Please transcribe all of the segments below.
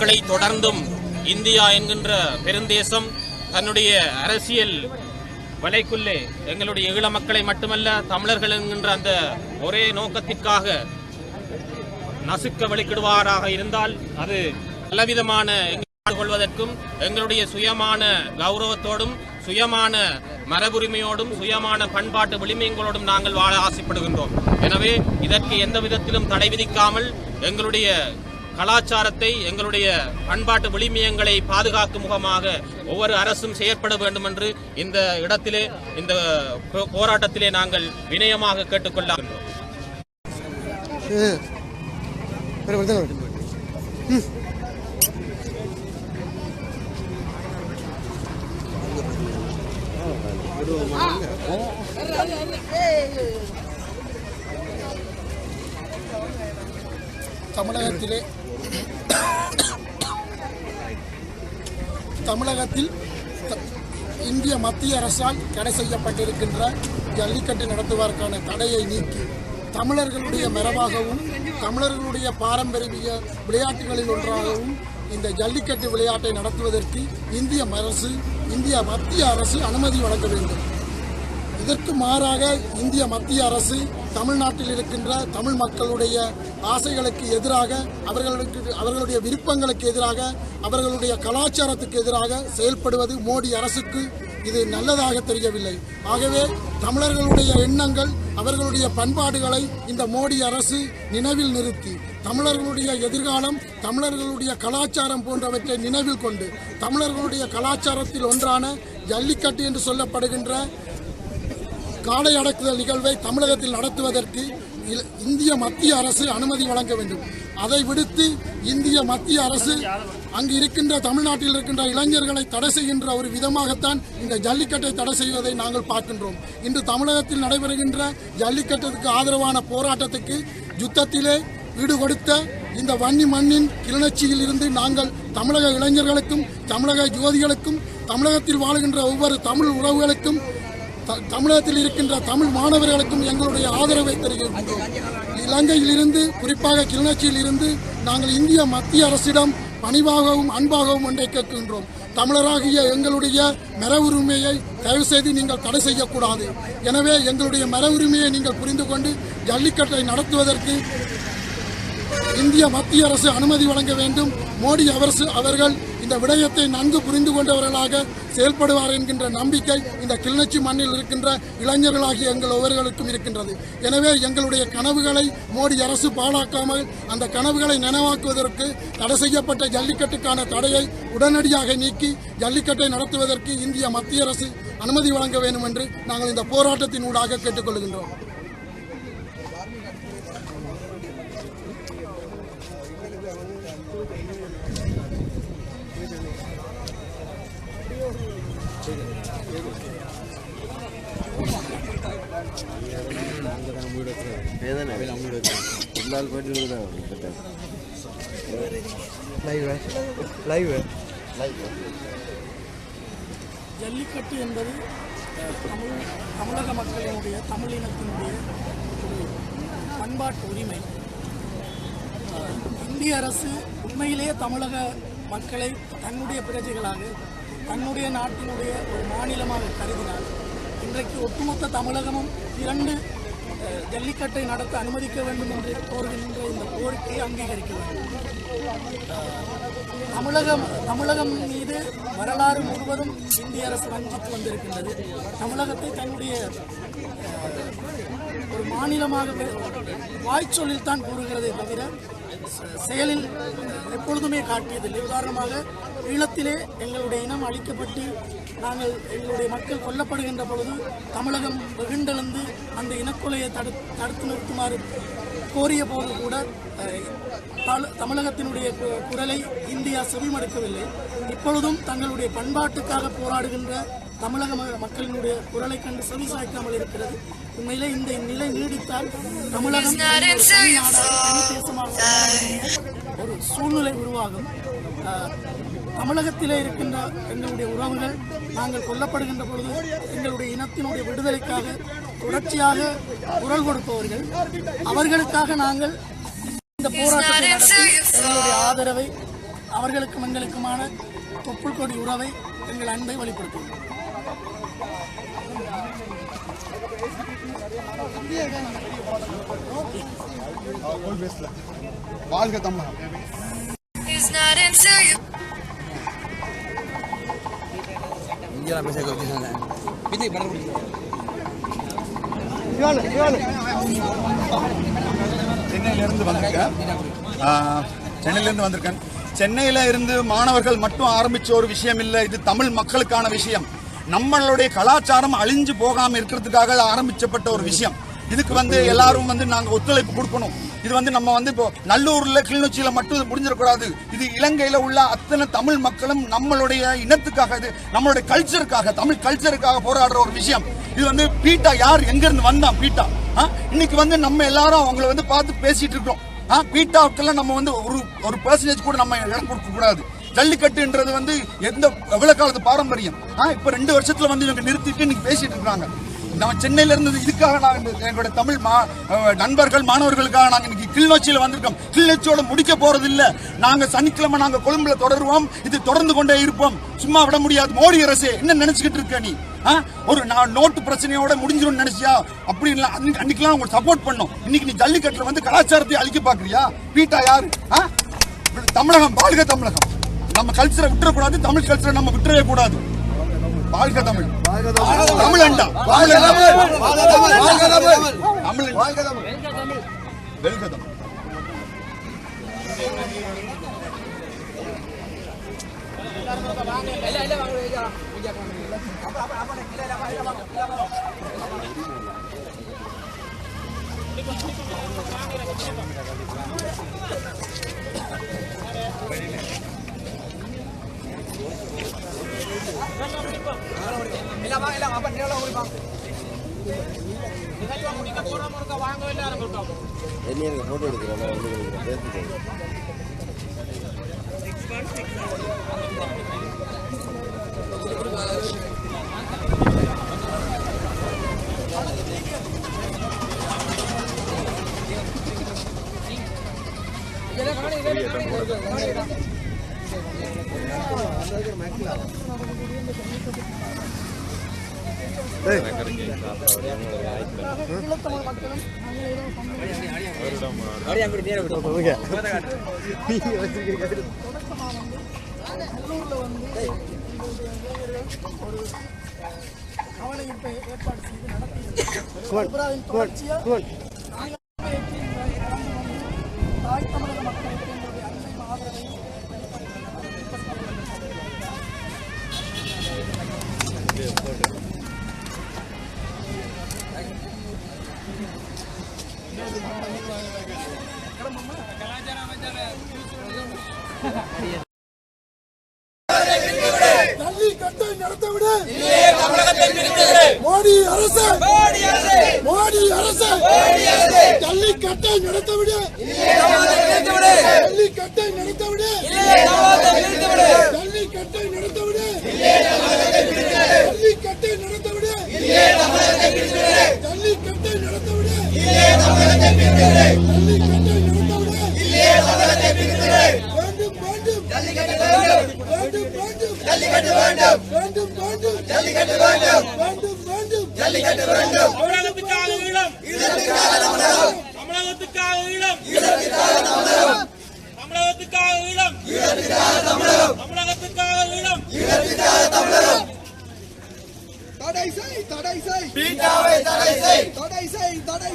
மக்களை தொடர்ந்தும் இந்தியா என்கின்ற பெருந்தேசம் தன்னுடைய அரசியல் வலைக்குள்ளே எங்களுடைய ஈழ மக்களை மட்டுமல்ல தமிழர்கள் என்கின்ற அந்த ஒரே நோக்கத்திற்காக நசுக்க வழிக்கிடுவாராக இருந்தால் அது பலவிதமான கொள்வதற்கும் எங்களுடைய சுயமான கௌரவத்தோடும் சுயமான மரபுரிமையோடும் சுயமான பண்பாட்டு விளிமையங்களோடும் நாங்கள் வாழ ஆசைப்படுகின்றோம். எனவே இதற்கு எந்த விதத்திலும் தடை விதிக்காமல் எங்களுடைய கலாச்சாரத்தை எங்களுடைய பண்பாட்டு விளிமியங்களை பாதுகாக்கும் முகமாக ஒவ்வொரு அரசும் செயற்பட வேண்டும் என்று இந்த இடத்திலே இந்த போராட்டத்திலே நாங்கள் வினயமாக கேட்டுக்கொள்ளாகின்றோம் தமிழகத்திலே தமிழகத்தில் இந்திய மத்திய அரசால் தடை செய்யப்பட்டிருக்கின்ற ஜல்லிக்கட்டு நடத்துவதற்கான தடையை நீக்கி தமிழர்களுடைய மரபாகவும் தமிழர்களுடைய பாரம்பரிய விளையாட்டுகளில் ஒன்றாகவும் இந்த ஜல்லிக்கட்டு விளையாட்டை நடத்துவதற்கு இந்திய அரசு இந்திய மத்திய அரசு அனுமதி வழங்க வேண்டும். இதற்கு மாறாக இந்திய மத்திய அரசு தமிழ்நாட்டில் இருக்கின்ற தமிழ் மக்களுடைய ஆசைகளுக்கு எதிராக அவர்களுக்கு அவர்களுடைய விருப்பங்களுக்கு எதிராக அவர்களுடைய கலாச்சாரத்துக்கு எதிராக செயல்படுவது மோடி அரசுக்கு இது நல்லதாக தெரியவில்லை. ஆகவே தமிழர்களுடைய எண்ணங்கள் அவர்களுடைய பண்பாடுகளை இந்த மோடி அரசு நினைவில் நிறுத்தி தமிழர்களுடைய எதிர்காலம் தமிழர்களுடைய கலாச்சாரம் போன்றவற்றை நினைவில் கொண்டு தமிழர்களுடைய கலாச்சாரத்தில் ஒன்றான ஜல்லிக்கட்டு என்று சொல்லப்படுகின்ற காடை அடக்குதல் நிகழ்வை தமிழகத்தில் நடத்துவதற்கு இந்திய மத்திய அரசு அனுமதி வழங்க வேண்டும். அதை விடுத்து இந்திய மத்திய அரசு அங்கு இருக்கின்ற தமிழ்நாட்டில் இருக்கின்ற இளைஞர்களை தடை செய்கின்ற ஒரு விதமாகத்தான் இந்த ஜல்லிக்கட்டை தடை செய்வதை நாங்கள் பார்க்கின்றோம். இன்று தமிழகத்தில் நடைபெறுகின்ற ஜல்லிக்கட்டுக்கு ஆதரவான போராட்டத்துக்கு யுத்தத்திலே ஈடுபடுத்த இந்த வன்னி மண்ணின் கிளர்ச்சியில் இருந்து நாங்கள் தமிழக இளைஞர்களுக்கும் தமிழக யுவதிகளுக்கும் தமிழகத்தில் வாழுகின்ற ஒவ்வொரு தமிழ் உறவுகளுக்கும் தமிழகத்தில் இருக்கின்ற தமிழ் மாணவர்களுக்கும் எங்களுடைய ஆதரவை தெரிவிக்கின்றோம் இலங்கையில் இருந்து குறிப்பாக கிளிநொச்சியில் இருந்து நாங்கள் இந்திய மத்திய அரசிடம் பணிவாகவும் அன்பாகவும் ஒன்றை கேட்கின்றோம். தமிழராகிய எங்களுடைய மர உரிமையை தயவு செய்து நீங்கள் தடை செய்யக்கூடாது. எனவே எங்களுடைய மர உரிமையை நீங்கள் புரிந்து கொண்டு ஜல்லிக்கட்டை நடத்துவதற்கு இந்திய மத்திய அரசு அனுமதி வழங்க வேண்டும். மோடி அரசு அவர்கள் இந்த விடயத்தை நன்கு புரிந்து கொண்டவர்களாக செயல்படுவார் என்கின்ற நம்பிக்கை இந்த கிளிநொச்சி மண்ணில் இருக்கின்ற இளைஞர்களாகிய எங்கள் ஒவ்வொருவருக்கும் இருக்கின்றது. எனவே எங்களுடைய கனவுகளை மோடி அரசு பாழாக்காமல் அந்த கனவுகளை நினைவாக்குவதற்கு தடை செய்யப்பட்ட ஜல்லிக்கட்டுக்கான தடையை உடனடியாக நீக்கி ஜல்லிக்கட்டை நடத்துவதற்கு இந்திய மத்திய அரசு அனுமதி வழங்க வேண்டும் என்று நாங்கள் இந்த போராட்டத்தின் ஊடாக கேட்டுக்கொள்கின்றோம். லைவ் லைவ் ஜல்லிக்கட்டு என்பது தமிழ் தமிழக மக்களினுடைய தமிழ் இனத்தினுடைய ஒரு பண்பாட்டு உரிமை. இந்திய அரசு உண்மையிலேயே தமிழக மக்களை தன்னுடைய பிரஜைகளாக தன்னுடைய நாட்டினுடைய ஒரு மாநிலமாக கருதினால் இன்றைக்கு ஒட்டுமொத்த தமிழகமும் இரண்டு ஜல்லிக்கட்டை நடத்த அனுமதிக்க வேண்டும் என்று கோருகின்ற இந்த கோரிக்கையை அங்கீகரிக்க வேண்டும் தமிழகம் தமிழகம் மீது வரலாறு முழுவதும் இந்திய அரசு வஞ்சித்து வந்திருக்கின்றது. தமிழகத்தை தன்னுடைய ஒரு மாநிலமாக வே- வாய்ச்சொல்லில் தான் கூறுகிறதே தவிர செயலில் எப்பொழுதுமே காட்டியதில்லை. உதாரணமாக ஈழத்திலே எங்களுடைய இனம் அழிக்கப்பட்டு நாங்கள் எங்களுடைய மக்கள் கொல்லப்படுகின்ற பொழுது தமிழகம் வெகுண்டெழுந்து அந்த இனக்கொலையை தடு தடுத்து நிறுத்துமாறு கோரிய போது கூட தமிழகத்தினுடைய குரலை இந்தியா செவிமடுக்கவில்லை. இப்பொழுதும் தங்களுடைய பண்பாட்டுக்காக போராடுகின்ற தமிழக மக்களினுடைய குரலை கண்டு செவி சாய்க்காமல் இருக்கிறது. உண்மையிலே இந்த நிலை நீடித்தால் தமிழகம் ஒரு சூழ்நிலை உருவாகும். தமிழகத்திலே இருக்கின்ற எங்களுடைய உறவுகள் நாங்கள் கொல்லப்படுகின்ற பொழுது எங்களுடைய இனத்தினுடைய விடுதலைக்காக தொடர்ச்சியாக குரல் கொடுப்பவர்கள். அவர்களுக்காக நாங்கள் இந்த போராட்டத்தை நடத்தி எங்களுடைய ஆதரவை அவர்களுக்கும் எங்களுக்குமான தொப்புள் கொடி உறவை எங்கள் அன்பை வெளிப்படுத்துவோம். வாழ்க தமிழகம். இங்கெல்லாம் பேச பிந்தி படம் சிவானு சிவானு சென்னையிலிருந்து வந்திருக்கேன். சென்னையிலிருந்து வந்திருக்கேன். சென்னையில இருந்து மாணவர்கள் மட்டும் ஆரம்பிச்ச ஒரு விஷயம் இல்லை இது தமிழ் மக்களுக்கான விஷயம். நம்மளுடைய கலாச்சாரம் அழிஞ்சு போகாம இருக்கிறதுக்காக ஆரம்பிச்சப்பட்ட ஒரு விஷயம். இதுக்கு வந்து எல்லாரும் வந்து நாங்கள் ஒத்துழைப்பு கொடுக்கணும். இது வந்து நம்ம வந்து இப்போ நல்லூர்ல கிளிநொச்சியில மட்டும் இது முடிஞ்சிடக்கூடாது. இது இலங்கையில உள்ள அத்தனை தமிழ் மக்களும் நம்மளுடைய இனத்துக்காக இது நம்மளுடைய கல்ச்சருக்காக தமிழ் கல்ச்சருக்காக போராடுற ஒரு விஷயம். இது வந்து பீட்டா யார்? எங்கிருந்து வந்தான் பீட்டா? ஆ? இன்னைக்கு வந்து நம்ம எல்லாரும் அவங்கள வந்து பார்த்து பேசிட்டு இருக்கோம் ஆ, பீட்டாவுக்கெல்லாம் நம்ம வந்து ஒரு ஒரு பர்சன்டேஜ் கூட நம்ம இடம் கொடுக்க கூடாது. ஜல்லிக்கட்டுன்றது வந்து எந்த எவ்வளவு காலத்து பாரம்பரியம்? ஆ, இப்ப ரெண்டு வருஷத்துல வந்து இவங்க நிறுத்திட்டு இன்னைக்கு பேசிட்டு இருக்காங்க நான் சென்னையில இருந்து இதுக்காக நான் இந்த எங்களுடைய தமிழ் மா- நண்பர்கள் மாணவர்களுக்காக நாங்க இன்னைக்கு கிளிநொச்சியில் வந்திருக்கோம். கிளிநொச்சியோட முடிக்க போறது இல்ல நாங்க சனிக்கிழமை நாங்க கொழும்புல தொடருவோம். இது தொடர்ந்து கொண்டே இருப்போம். சும்மா விட முடியாது. மோடி அரசு என்ன நினைச்சுக்கிட்டு இருக்க நீ? ஆ? ஒரு நான் நோட்டு பிரச்சனையோட முடிஞ்சிடும் நினைச்சியா? அப்படி இல்ல. அன்னைக்கெல்லாம் உங்களுக்கு சப்போர்ட் பண்ணோம். இன்னைக்கு நீ ஜல்லிக்கட்டுல வந்து கலாச்சாரத்தை அழிக்க பாக்குறியா? பீட்டா யாரு? ஆ? தமிழகம் வாழ்க தமிழகம். நம்ம கல்ச்சரை விட்டுறக்கூடாது. தமிழ் கல்ச்சரை நம்ம விட்டுறவே கூடாது. வாழ்க தமிழ். தமிழ். அண்டா. வாழ்க தமிழ். வாழ்க தமிழ். தமிழ். வாழ்க தமிழ். வெல்க தமிழ். வெளியில எல்லாம் வாங்க எல்லாம் அப்ப நேரம் கொடுப்பாங்க என்ன போட்டோ எடுக்கிறோம் இதெல்லாம் காணி இதெல்லாம் காணி அந்த மேக்கில் ஆகும் அவனை இப்ப ஏற்பாடு செய்து நடத்தி பிரிக்கிறது இல்லையே சமூகத்தை பிரிக்கிறது ஜல்லிக்கட்டு வேண்டும் ஜல்லிக்கட்டு வேண்டும் ஜல்லிக்கட்டு வேண்டும் ஜல்லிக்கட்டு வேண்டும் தமிழகத்துக்காக ஈழம் ஈழத்துக்காக தமிழகம் தமிழகத்துக்காக ஈழம் ஈழத்துக்காக தமிழகம் தடை செய் தடை செய். பீட்டாவை தடை செய். தடை செய் தடை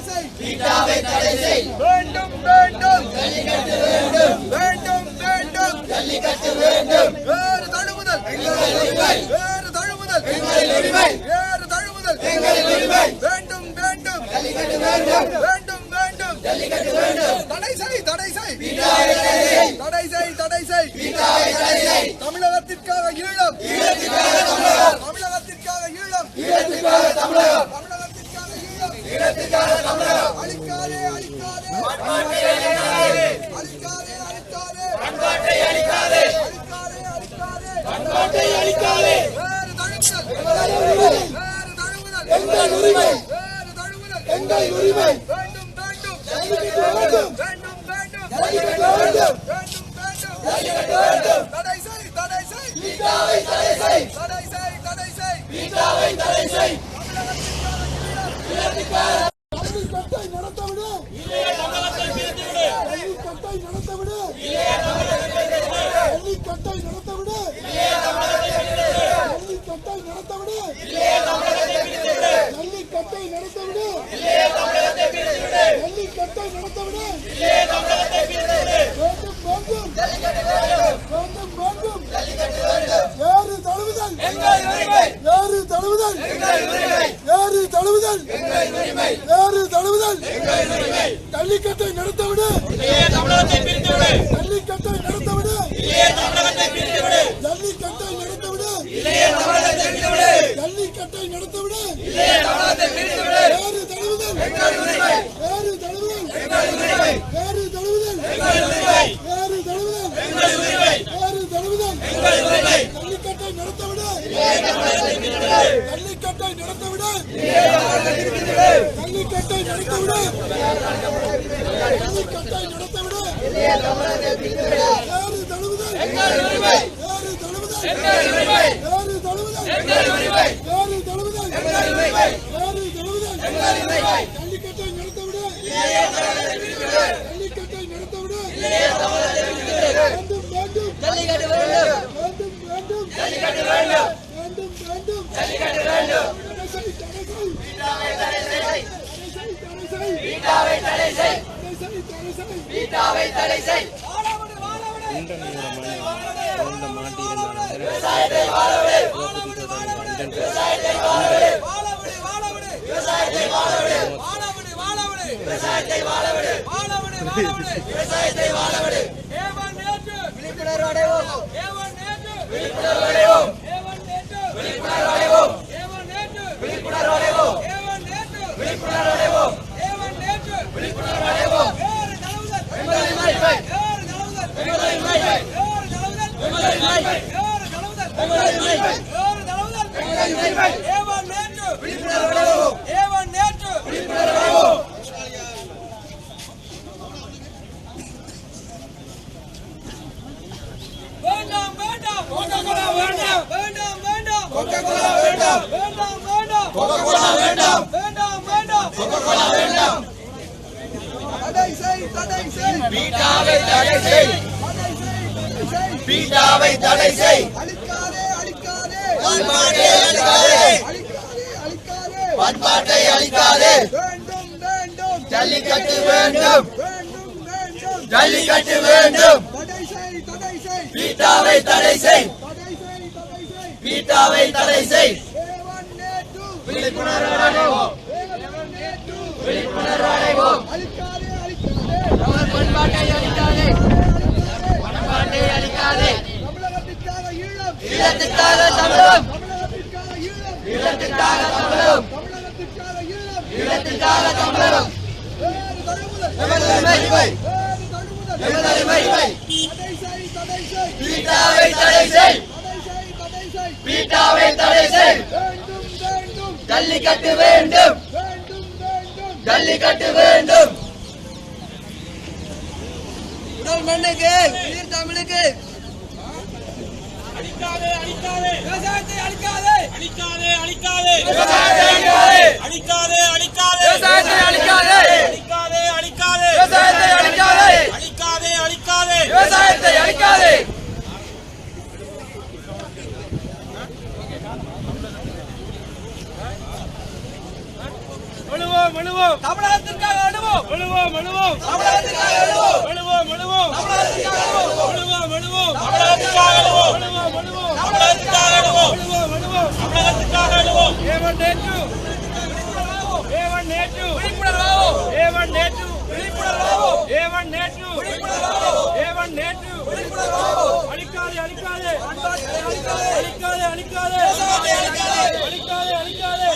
செய் வேண்டும் வேண்டும். உரிமை நடத்தவிடு வேண்டும் வேண்டும். வேண்டும். வேண்டும் ஏறு தழுவுதல். ஏறு தழுவுதல். ஏறு தழுவுதல். ஏறு தழுவுதல். ஜல்லிக்கட்டை நடத்தவிடு ஜல்லிக்கட்டை நடத்தவிடு ஜல்லிக்கட்டை நடத்தவிடு ஜல்லிக்கட்டை நடத்தவிடு ஏறு தழுவுதல் ஏறு தழுவுதல் ஏறு தழுவுதல் ஏறு தழுவுதல் ஜல்லிக்கட்டை நடத்தவிடு ஜல்லிக்கட்டை நடத்தவிடு ஜல்லிக்கட்டை நடத்தவிடு ஜல்லிக்கட்டை நடத்தவிடு ஏறு தழுவுதல். ஏறு தழுவுதல். ஏறு தழுவுதல். ஏறு தழுவுதல். ஏறு தழுவுதல். ஜல்லிக்கட்டை நடத்தவிடு ஜல்லிக்கட்டை நடத்தவிடு ஜல்லிக்கட்டு வேண்டும் வேண்டும் வேண்டும் ஜல்லிக்கட்டு வேண்டும் வேண்டும் வேண்டும் ஜல்லிக்கட்டு வேண்டும் பீட்டாவை தடை செய் பீட்டாவை தடை செய். பீட்டாவை தடை செய் விவசாயத்தை வாழவிடு விவசாயத்தை வாழவிடு விவசாயத்தை வாழவிடு விவசாயத்தை வாழவிடு விவசாயத்தை வாழவிடு விழிப்புணர்வு அடைவோம் விழிப்புணர்வு அடைவோம் விழிப்புணர்வு அடைவோம் விழிப்புணர்வு அடைவோம் விழிப்புணர்வு அடைவோம் விழிப்புணர்வு அடைவோம் விமலின் மதிப்பை விமலின் மதிப்பை விமலின் மதிப்பை விமலின் மதிப்பை விமலின் மதிப்பை விழிப்புணர்வு அடைவோம் விழிப்புணர்வு அடைவோம் வேண்டாம் வேண்டாம் கோகோகோலா வேண்டாம் வேண்டாம் வேண்டாம் கோகோகோலா வேண்டாம் வேண்டாம் வேண்டாம் கோகோகோலா வேண்டாம் வேண்டாம் வேண்டாம் கோகோகோலா வேண்டாம் தடை செய் தடை செய் பீட்டாவை தடை செய் தடை செய் தடை செய் பீட்டாவை தடை செய் அழிக்காதே அழிக்காதே பண்பாட்டை அழிக்காதே அழிக்காதே அழிக்காதே பண்பாட்டை அழிக்காதே வேண்டும் வேண்டும். ஜல்லிக்கட்டு வேண்டும். வேண்டும் வேண்டும். ஜல்லிக்கட்டு வேண்டும். தடை செய் தடை செய். பீட்டாவை தடை செய். தடை செய் தடை செய். பீட்டாவை தடை செய். விழிப்புணர்வு அடைவோம். விழிப்புணர்வு அடைவோம். அழிக்காதே அழிக்காதே. பண்பாட்டை அழிக்காதே. பண்பாட்டை அழிக்காதே. தமிழகத்திற்காக ஈழம். தமிழகம் ஈழம் தமிழகம் வேறு தழுவுதல் விமலின் மதிப்பை வேறு தழுவுதல் பீட்டாவை தடை செய். பீட்டாவை தடை செய். வேண்டும் ஜல்லிக்கட்டு வேண்டும். ஜல்லிக்கட்டு வேண்டும். உடல் மண்ணுக்கு உயிர் தமிழுக்கு. அழிக்காதே அழிக்காதே விவசாயத்தை அழிக்காதே. அழிக்காதே அழிக்காதே. விவசாயத்தை அழிக்காதே. அழிக்காதே அழிக்காதே. விவசாயத்தை அழிக்காதே. அழிக்காதே அழிக்காதே. விவசாயத்தை அழிக்காதே. அழிக்காதே அழிக்காதே. விவசாயத்தை அழிக்காதே. எழுவோம் எழுவோம் தமிழகத்திற்காக அழுவோம் எழுவோம் எழுவோம் எழுவோம் எழுவோம் எழுவோம் எழுவோம் எழுவோம் அழிக்காதே அழிக்காதே. அழிக்காதே அழிக்காதே. அழிக்காதே அழிக்காதே.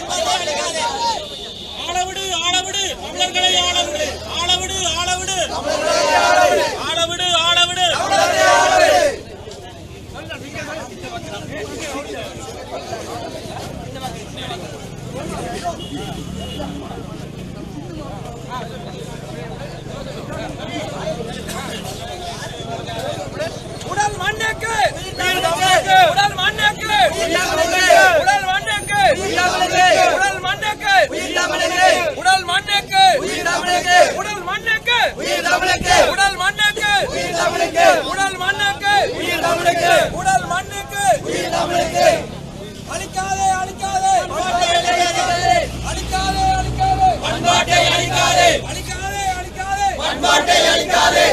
ஆளவிடு ஆளவிடு தமிழர்களை வாக்கை அளிக்காதே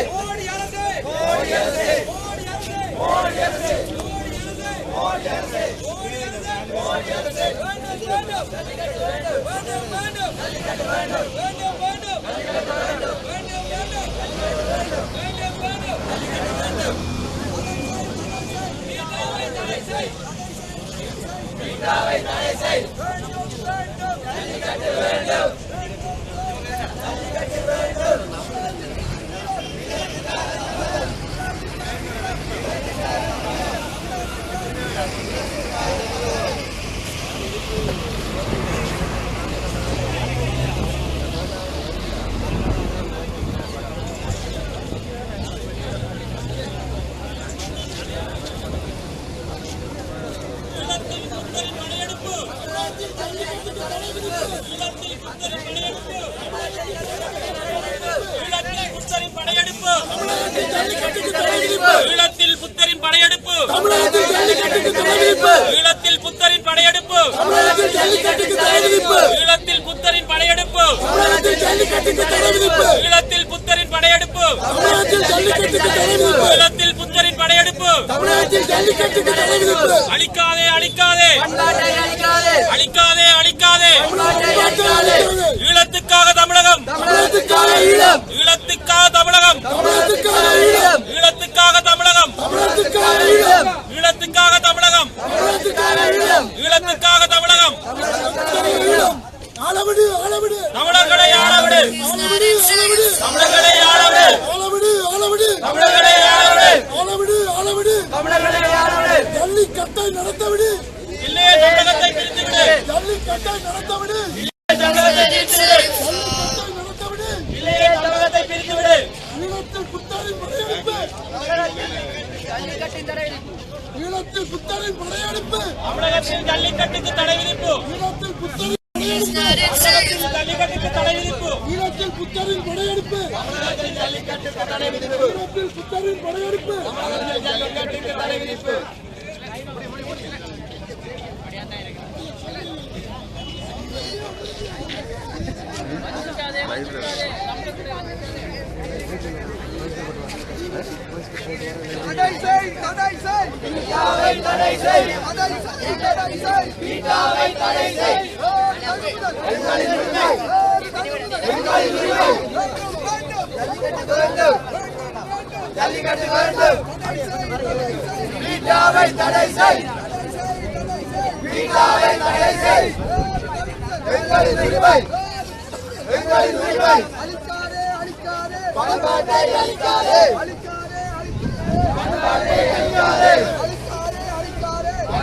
மீட்டாவை தடை செய் வேண்டும் வேண்டும் வேண்டும் ஈழத்தில் புத்தரின் படையெடுப்பு. ஈழத்தில் புத்தரின் படையெடுப்பு ஈழத்தில் புத்தரின் படையெடுப்பு ஈழத்தில் புத்தரின் படையெடுப்பு ஈழத்தில் புத்தரின் படையெடுப்பு ஈழத்தில் புத்தரின் படையெடுப்பு அழிக்காதே அழிக்காதே பண்பாட்டை அழிக்காதே அழிக்காதே அழிக்காதே அழிக்காதே ஈழத்துக்காக தமிழகம். தமிழகத்துக்காக ஈழம் ஈழத்துக்காக தமிழகம். தமிழகத்துக்காக ஈழம் ஈழத்துக்காக தமிழகம். தமிழகத்துக்காக ஈழம் ஈழத்துக்காக தமிழகம். தமிழகத்துக்காக ஈழம் ஈழத்துக்காக தமிழகம். தமிழர்களை ஆளவிடு. தமிழர்களை ஆளவிடு. அளவிடு அளவிடு தமிழர்களை ஆளவிடு. அளவிடு அளவிடு தமிழர்களை ஆளவிடு. ஜல்லிக்கட்டை நடத்தவிடு. இல்லையே தமிழகத்தை பிரித்துவிடு. ஜல்லிக்கட்டை நடத்தவிடு. ஈழத்தில் புத்தரின் படையெடுப்பு தமிழகத்தில் ஜல்லிக்கட்டுக்கு தடை விதிப்பு. ஈழத்தில் புத்தரின் ஜல்லிக்கட்டுக்கு தடை விதிப்பு. ஈழத்தில் புத்தரின் படையெடுப்பு தமிழகத்தில் ஜல்லிக்கட்டுக்கு தடை விதிப்பு. ஈழத்தில் செய் தடை செய் தடை செய் பீட்டாவை தடை செய் பெண்களின் உரிமை உரிமை உரிமை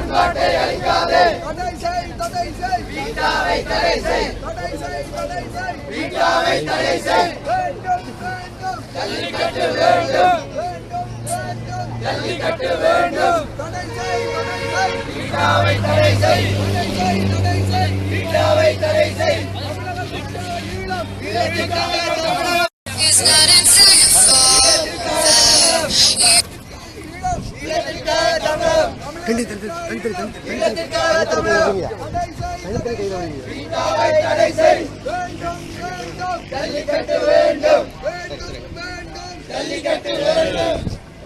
அழிக்காதே அழிக்காதே. வீட்டாவை தடை செய். வீட்டாவை தடை செய்.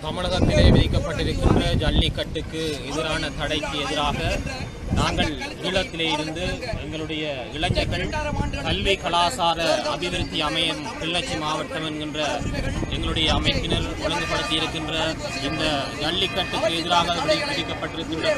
தமிழகத்திலே விதிக்கப்பட்டிருக்கின்ற ஜல்லிக்கட்டுக்கு எதிரான தடைக்கு எதிராக நாங்கள் ஈழத்திலே இருந்து எங்களுடைய இளைஞர்கள் கல்வி கலாசார அபிவிருத்தி அமையம் கிள்ளச்சி மாவட்டம் என்கின்ற எங்களுடைய அமைப்பினர் ஒழுங்குபடுத்தி இருக்கின்ற இந்த ஜல்லிக்கட்டுக்கு எதிராக விதிக்கப்பட்டிருக்கின்ற